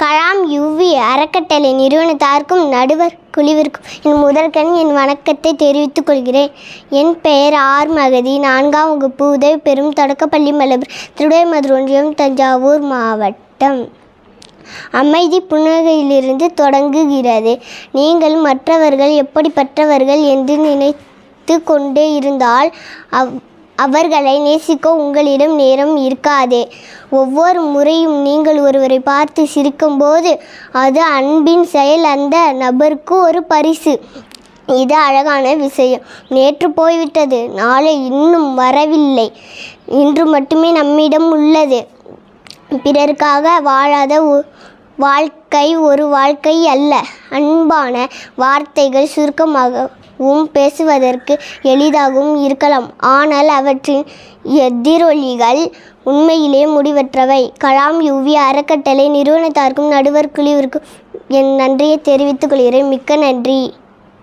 Kalam UV அறக்கட்டளை நிறுவனத்தாருக்கும் நடுவர் குழுவிற்கும் என் முதற்கண் என் வணக்கத்தை தெரிவித்துக் கொள்கிறேன். என் பெயர் ஆர் மகதி. நான்காம் வகுப்பு உதவி பெறும் தொடக்கப்பள்ளி மலபுரம் திருடைமதுர் ஒன்றியம் தஞ்சாவூர் மாவட்டம். அமைதி புன்னகையிலிருந்து தொடங்குகிறது. நீங்கள் மற்றவர்கள் எப்படிப்பட்டவர்கள் என்று நினைத்து கொண்டே இருந்தால் அவ் அவர்களை நேசிக்க உங்களிடம் நேரம் இருக்காதே. ஒவ்வொரு முறையும் நீங்கள் ஒருவரை பார்த்து சிரிக்கும்போது அது அன்பின் செயல் அந்த நபருக்கு ஒரு பரிசு. இது அழகான விஷயம். நேற்று போய்விட்டது நாளை இன்னும் வரவில்லை. இன்று மட்டுமே நம்மிடம் உள்ளது. பிறருக்காக வாழாத வாழ்க்கை ஒரு வாழ்க்கை அல்ல. அன்பான வார்த்தைகள் சுருக்கமாகவும் பேசுவதற்கு எளிதாகவும் இருக்கலாம். ஆனால் அவற்றின் எதிரொலிகள் உண்மையிலே முடிவற்றவை. கலாம் யுவி அறக்கட்டளை நிறுவனத்தாருக்கும் நடுவர் குழுவிற்கும் என் நன்றியை தெரிவித்துக் கொள்கிறேன். மிக்க நன்றி.